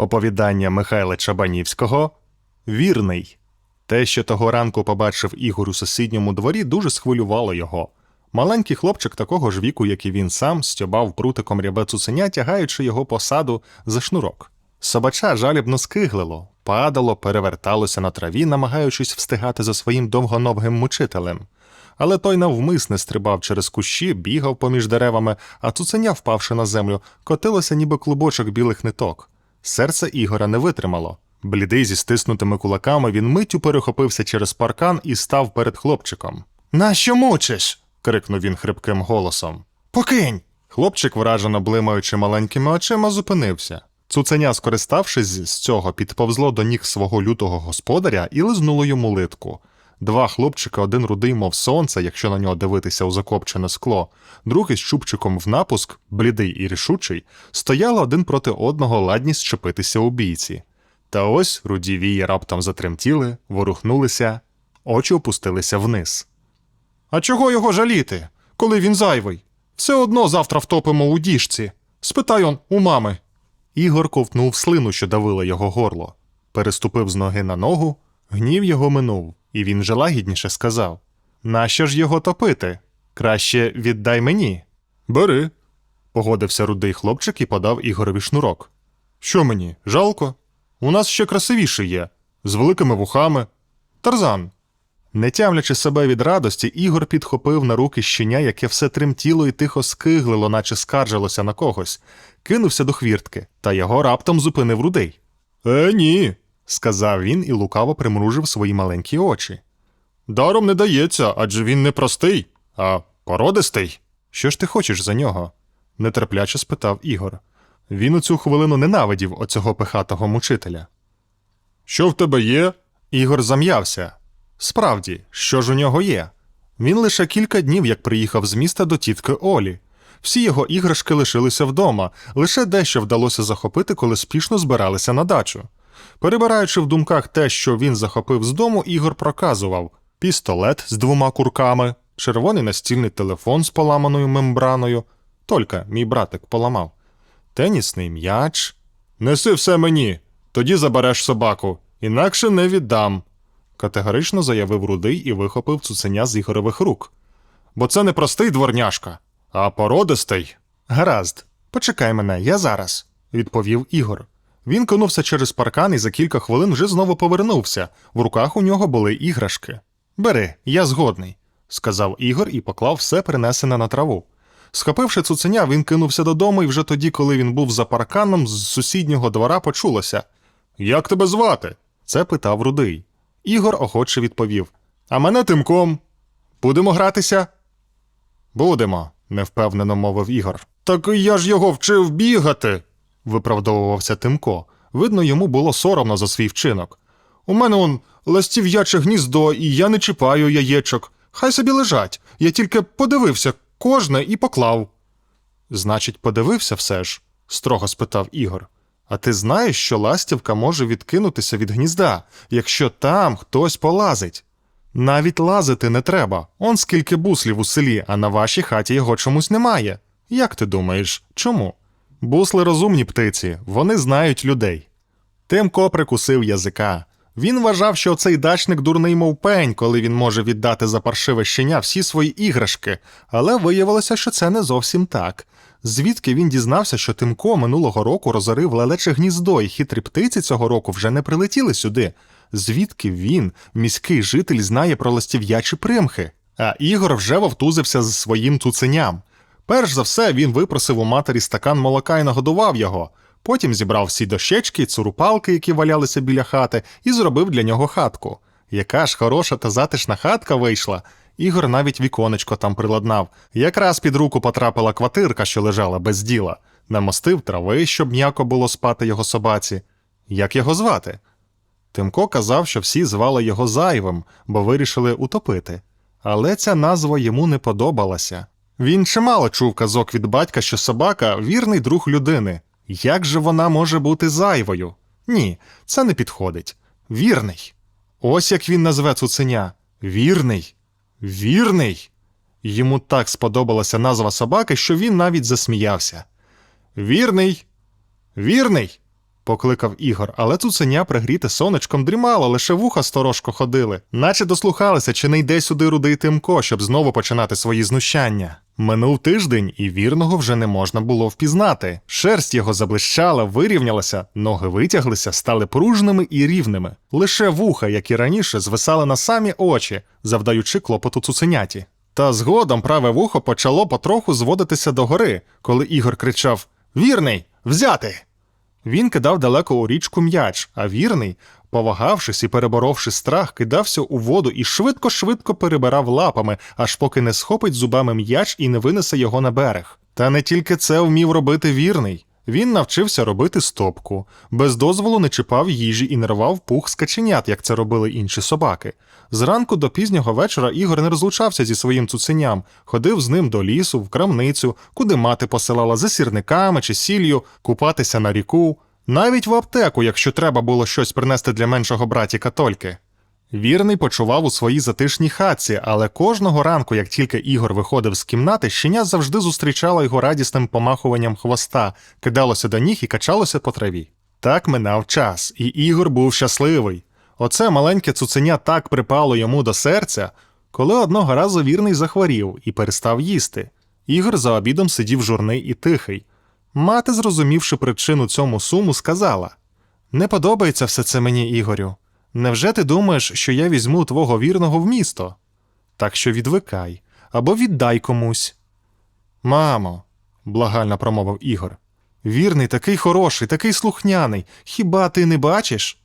Оповідання Михайла Чабанівського Вірний. Те, що того ранку побачив Ігор у сусідньому дворі, дуже схвилювало його. Маленький хлопчик такого ж віку, як і він сам, стьобав прутиком рябе цуценя, тягаючи його посаду за шнурок. Собача жалібно скиглило, падало, переверталося на траві, намагаючись встигати за своїм довгоногим мучителем. Але той навмисне стрибав через кущі, бігав поміж деревами, а цуценя, впавши на землю, котилося ніби клубочок білих ниток. Серце Ігора не витримало. Блідий зі стиснутими кулаками, він миттю перехопився через паркан і став перед хлопчиком. Нащо мучиш? крикнув він хрипким голосом. Покинь. Хлопчик, вражено блимаючи маленькими очима, зупинився. Цуценя, скориставшись з цього, підповзло до ніг свого лютого господаря і лизнуло йому литку. Два хлопчика, один рудий, мов сонце, якщо на нього дивитися у закопчене скло, другий з чубчиком в напуск, блідий і рішучий, стояли один проти одного ладні щепитися у бійці. Та ось руді вії раптом затремтіли, ворухнулися, очі опустилися вниз. А чого його жаліти, коли він зайвий? Все одно завтра втопимо у діжці. Спитай он у мами. Ігор ковтнув слину, що давила його горло. Переступив з ноги на ногу, гнів його минув, і він вже лагідніше сказав: Нащо ж його топити? Краще віддай мені. Бери. погодився рудий хлопчик і подав Ігорові шнурок. Що мені, жалко? У нас ще красивіший є, з великими вухами. Тарзан. Не тямлячи себе від радості, Ігор підхопив на руки щеня, яке все тремтіло і тихо скиглило, наче скаржилося на когось, кинувся до хвіртки, та його раптом зупинив рудий. Е, ні, сказав він і лукаво примружив свої маленькі очі. Даром не дається, адже він не простий, а породистий. Що ж ти хочеш за нього? нетерпляче спитав Ігор. Він у цю хвилину ненавидів оцього пихатого мучителя. Що в тебе є? Ігор зам'явся. Справді, що ж у нього є? Він лише кілька днів як приїхав з міста до тітки Олі. Всі його іграшки лишилися вдома, лише дещо вдалося захопити, коли спішно збиралися на дачу. Перебираючи в думках те, що він захопив з дому, Ігор проказував пістолет з двома курками, червоний настільний телефон з поламаною мембраною. Тільки мій братик поламав. Тенісний м'яч. Неси все мені, тоді забереш собаку, інакше не віддам. Категорично заявив рудий і вихопив цуценя з Ігорових рук. Бо це не простий дворняшка, а породистий. Гаразд, почекай мене, я зараз, відповів Ігор. Він кинувся через паркан і за кілька хвилин вже знову повернувся. В руках у нього були іграшки. Бери, я згодний, сказав Ігор і поклав все принесене на траву. Схопивши цуценя, він кинувся додому, і вже тоді, коли він був за парканом, з сусіднього двора почулося. Як тебе звати? Це питав рудий. Ігор охоче відповів: А мене тимком. Будемо гратися? Будемо, невпевнено мовив Ігор. Так я ж його вчив бігати, виправдовувався Тимко. Видно, йому було соромно за свій вчинок. У мене он ластів'яче гніздо, і я не чіпаю яєчок. Хай собі лежать. Я тільки подивився кожне і поклав. Значить, подивився все ж? строго спитав Ігор. А ти знаєш, що ластівка може відкинутися від гнізда, якщо там хтось полазить. Навіть лазити не треба, он скільки буслів у селі, а на вашій хаті його чомусь немає. Як ти думаєш, чому? Бусли розумні птиці, вони знають людей. Тимко прикусив язика. Він вважав, що цей дачник дурний мов пень, коли він може віддати за паршиве щеня всі свої іграшки, але виявилося, що це не зовсім так. Звідки він дізнався, що Тимко минулого року розорив лелече гніздо, і хитрі птиці цього року вже не прилетіли сюди. Звідки він, міський житель, знає про ластів'ячі примхи? А Ігор вже вовтузився з своїм цуценям. Перш за все, він випросив у матері стакан молока і нагодував його. Потім зібрав всі дощечки, цурупалки, які валялися біля хати, і зробив для нього хатку. Яка ж хороша та затишна хатка вийшла. Ігор навіть віконечко там приладнав. Якраз під руку потрапила квартирка, що лежала без діла, намостив трави, щоб м'яко було спати його собаці. Як його звати? Тимко казав, що всі звали його зайвим, бо вирішили утопити. Але ця назва йому не подобалася. Він чимало чув казок від батька, що собака вірний друг людини. Як же вона може бути зайвою? Ні, це не підходить. Вірний. Ось як він назве цуценя. Вірний. Вірний. Йому так сподобалася назва собаки, що він навіть засміявся. Вірний. Вірний. покликав Ігор, але цуценя пригріте сонечком дрімало, лише вуха сторожко ходили, наче дослухалися, чи не йде сюди рудий Тимко, щоб знову починати свої знущання. Минув тиждень, і вірного вже не можна було впізнати. Шерсть його заблищала, вирівнялася, ноги витяглися, стали пружними і рівними. Лише вуха, як і раніше, звисали на самі очі, завдаючи клопоту цуценяті. Та згодом праве вухо почало потроху зводитися догори, коли Ігор кричав Вірний, взяти! Він кидав далеко у річку м'яч, а вірний, повагавшись і переборовши страх, кидався у воду і швидко-швидко перебирав лапами, аж поки не схопить зубами м'яч і не винесе його на берег. Та не тільки це вмів робити вірний. Він навчився робити стопку, без дозволу не чіпав їжі і не рвав пух з каченят, як це робили інші собаки. Зранку до пізнього вечора Ігор не розлучався зі своїм цуценям, ходив з ним до лісу, в крамницю, куди мати посилала за сірниками чи сіллю, купатися на ріку, навіть в аптеку, якщо треба було щось принести для меншого братіка Тольки. Вірний почував у своїй затишній хатці, але кожного ранку, як тільки Ігор виходив з кімнати, щеня завжди зустрічала його радісним помахуванням хвоста, кидалося до ніг і качалося по траві. Так минав час, і Ігор був щасливий. Оце маленьке цуценя так припало йому до серця, коли одного разу вірний захворів і перестав їсти. Ігор за обідом сидів журний і тихий. Мати, зрозумівши причину цьому суму, сказала: Не подобається все це мені, Ігорю. Невже ти думаєш, що я візьму твого вірного в місто? Так що відвикай або віддай комусь. Мамо, благально промовив Ігор. Вірний такий хороший, такий слухняний. Хіба ти не бачиш?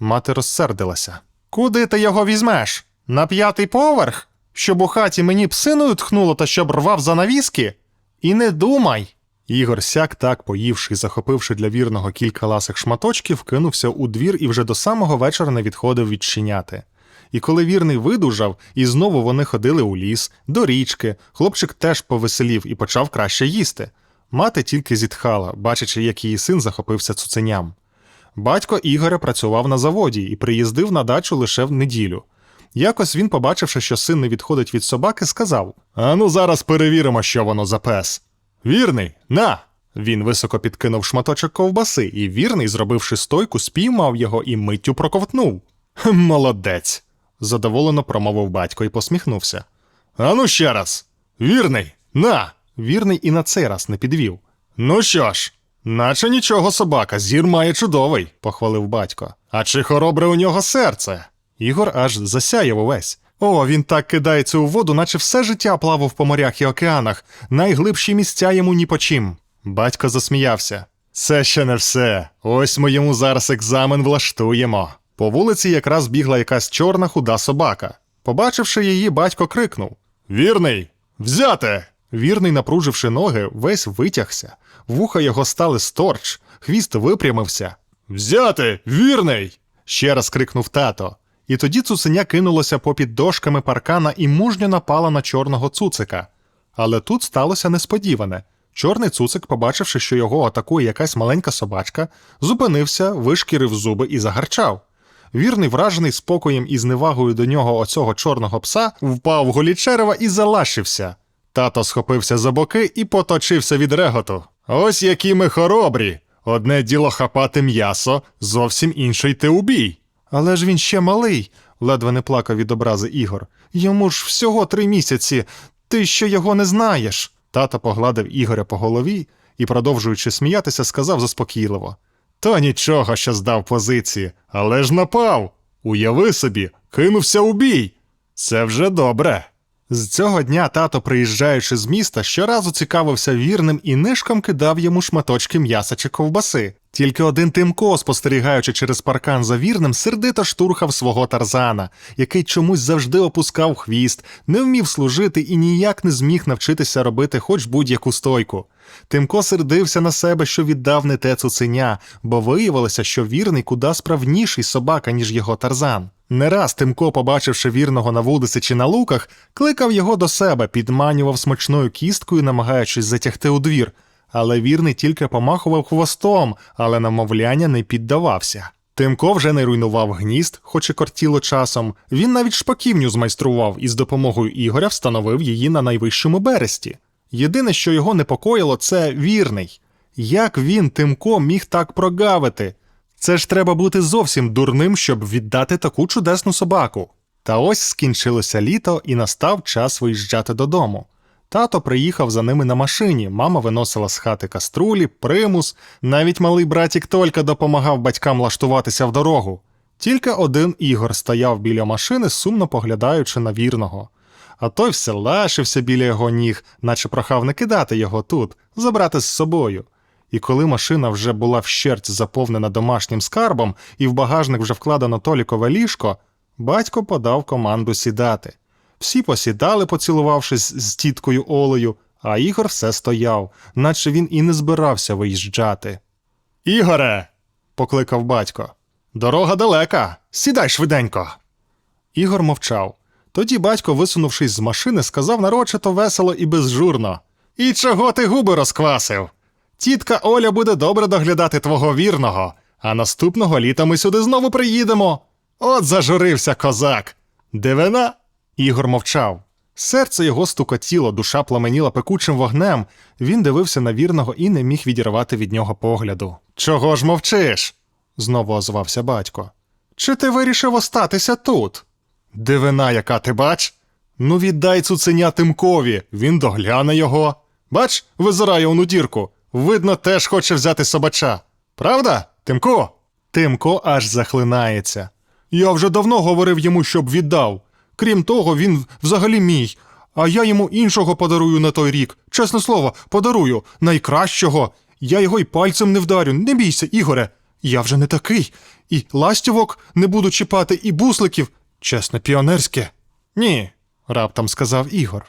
Мати розсердилася. Куди ти його візьмеш? На п'ятий поверх? Щоб у хаті мені псиною тхнуло та щоб рвав занавіски? І не думай. Ігор сяк так, поївши і захопивши для вірного кілька ласих шматочків, кинувся у двір і вже до самого вечора не відходив від щеняти. І коли вірний видужав, і знову вони ходили у ліс, до річки, хлопчик теж повеселів і почав краще їсти. Мати тільки зітхала, бачачи, як її син захопився цуценям. Батько Ігоря працював на заводі і приїздив на дачу лише в неділю. Якось він, побачивши, що син не відходить від собаки, сказав: Ану, зараз перевіримо, що воно за пес. Вірний, на. Він високо підкинув шматочок ковбаси, і вірний, зробивши стойку, спіймав його і миттю проковтнув. Молодець. задоволено промовив батько і посміхнувся. Ану ще раз. Вірний, на. Вірний і на цей раз не підвів. Ну що ж, наче нічого собака, зір має чудовий, похвалив батько. А чи хоробре у нього серце? Ігор аж засяяв увесь. О, він так кидається у воду, наче все життя плавав по морях і океанах, найглибші місця йому ні по чим. Батько засміявся. Це ще не все. Ось ми йому зараз екзамен влаштуємо. По вулиці якраз бігла якась чорна худа собака. Побачивши її, батько крикнув: Вірний, взяти! Вірний, напруживши ноги, весь витягся, вуха його стали сторч, хвіст випрямився. Взяти, вірний! ще раз крикнув тато. І тоді цуценя кинулося попід дошками паркана і мужньо напала на чорного цуцика. Але тут сталося несподіване. Чорний цуцик, побачивши, що його атакує якась маленька собачка, зупинився, вишкірив зуби і загарчав. Вірний, вражений спокоєм і зневагою до нього оцього чорного пса, впав в голі черева і залашився. Тато схопився за боки і поточився від реготу. Ось які ми хоробрі. Одне діло хапати м'ясо, зовсім інше йти у бій. Але ж він ще малий, ледве не плакав від образи Ігор. Йому ж всього три місяці. Ти ще його не знаєш. Тато погладив Ігоря по голові і, продовжуючи сміятися, сказав заспокійливо: То нічого, що здав позиції, але ж напав. Уяви собі, кинувся у бій. Це вже добре. З цього дня тато, приїжджаючи з міста, щоразу цікавився вірним і нишком кидав йому шматочки м'яса чи ковбаси. Тільки один Тимко, спостерігаючи через паркан за вірним, сердито штурхав свого тарзана, який чомусь завжди опускав хвіст, не вмів служити і ніяк не зміг навчитися робити хоч будь-яку стойку. Тимко сердився на себе, що віддав не те цуценя, бо виявилося, що вірний куди справніший собака, ніж його тарзан. Не раз Тимко, побачивши вірного на вулиці чи на луках, кликав його до себе, підманював смачною кісткою, намагаючись затягти у двір. Але вірний тільки помахував хвостом, але на мовляння не піддавався. Тимко вже не руйнував гнізд, хоч і кортіло часом. Він навіть шпаківню змайстрував і з допомогою Ігоря встановив її на найвищому бересті. Єдине, що його непокоїло, це вірний. Як він, Тимко, міг так прогавити? Це ж треба бути зовсім дурним, щоб віддати таку чудесну собаку. Та ось скінчилося літо і настав час виїжджати додому. Тато приїхав за ними на машині, мама виносила з хати каструлі, примус, навіть малий братік Толька допомагав батькам лаштуватися в дорогу. Тільки один Ігор стояв біля машини, сумно поглядаючи на вірного. А той все лашився біля його ніг, наче прохав не кидати його тут, забрати з собою. І коли машина вже була вщерть заповнена домашнім скарбом, і в багажник вже вкладено Толікове ліжко, батько подав команду сідати. Всі посідали, поцілувавшись з тіткою Олею, а Ігор все стояв, наче він і не збирався виїжджати. Ігоре. покликав батько. Дорога далека. Сідай швиденько. Ігор мовчав. Тоді батько, висунувшись з машини, сказав нарочито весело і безжурно. І чого ти губи розквасив? Тітка Оля буде добре доглядати твого вірного, а наступного літа ми сюди знову приїдемо. От зажурився козак. Дивина? Ігор мовчав. Серце його стукотіло, душа пламеніла пекучим вогнем. Він дивився на вірного і не міг відірвати від нього погляду. Чого ж мовчиш? знову озвався батько. Чи ти вирішив остатися тут? Дивина, яка ти бач? Ну, віддай цуценя Тимкові, він догляне його. Бач, визирає ону дірку. Видно, теж хоче взяти собача. Правда, Тимко? Тимко аж захлинається. Я вже давно говорив йому, щоб віддав. Крім того, він взагалі мій. А я йому іншого подарую на той рік. Чесне слово, подарую найкращого. Я його й пальцем не вдарю. Не бійся, Ігоре. Я вже не такий. І ластівок не буду чіпати, і бусликів. Чесно, піонерське. Ні, раптом сказав Ігор.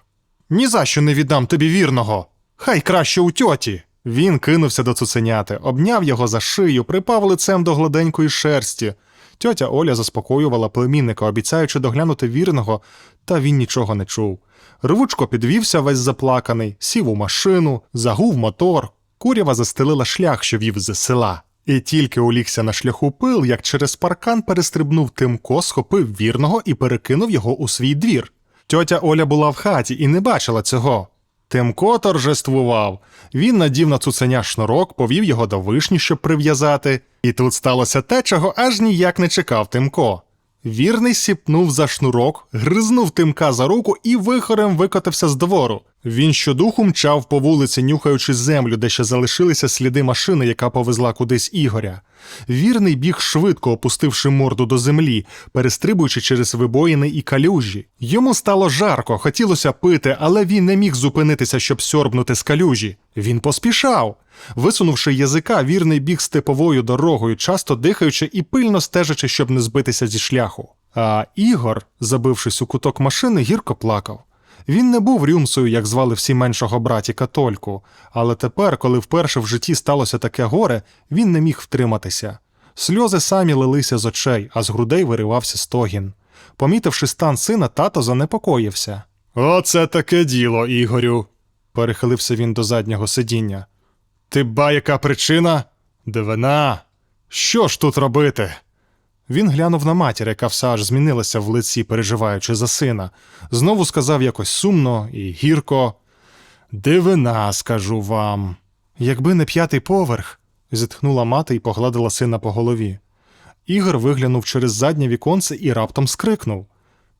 Ні за що не віддам тобі вірного. Хай краще у тьоті. Він кинувся до цуценяти, обняв його за шию, припав лицем до гладенької шерсті. Тьотя Оля заспокоювала племінника, обіцяючи доглянути вірного, та він нічого не чув. Рвучко підвівся весь заплаканий, сів у машину, загув мотор. Курява застелила шлях, що вів з села. І тільки улігся на шляху пил, як через паркан перестрибнув Тимко, схопив вірного і перекинув його у свій двір. Тьотя Оля була в хаті і не бачила цього. Тимко торжествував. Він надів на цуценя шнурок, повів його до вишні, щоб прив'язати. І тут сталося те, чого аж ніяк не чекав Тимко. Вірний сіпнув за шнурок, гризнув Тимка за руку і вихорем викотився з двору. Він щодуху мчав по вулиці, нюхаючи землю, де ще залишилися сліди машини, яка повезла кудись Ігоря. Вірний біг швидко, опустивши морду до землі, перестрибуючи через вибоїни і калюжі. Йому стало жарко, хотілося пити, але він не міг зупинитися, щоб сьорбнути з калюжі. Він поспішав. Висунувши язика, вірний біг степовою дорогою, часто дихаючи і пильно стежачи, щоб не збитися зі шляху. А Ігор, забившись у куток машини, гірко плакав. Він не був рюмсою, як звали всі меншого братіка Тольку, але тепер, коли вперше в житті сталося таке горе, він не міг втриматися. Сльози самі лилися з очей, а з грудей виривався стогін. Помітивши стан сина, тато занепокоївся. Оце таке діло, Ігорю, перехилився він до заднього сидіння. Ти ба яка причина? Дивина. Що ж тут робити? Він глянув на матір, яка все аж змінилася в лиці, переживаючи за сина. Знову сказав якось сумно і гірко. Дивина, скажу вам. Якби не п'ятий поверх, зітхнула мати і погладила сина по голові. Ігор виглянув через заднє віконце і раптом скрикнув.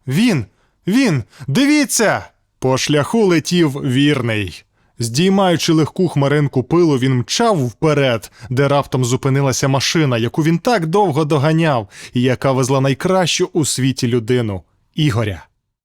Він, він, дивіться! По шляху летів вірний. Здіймаючи легку хмаринку пилу, він мчав вперед, де раптом зупинилася машина, яку він так довго доганяв, і яка везла найкращу у світі людину Ігоря.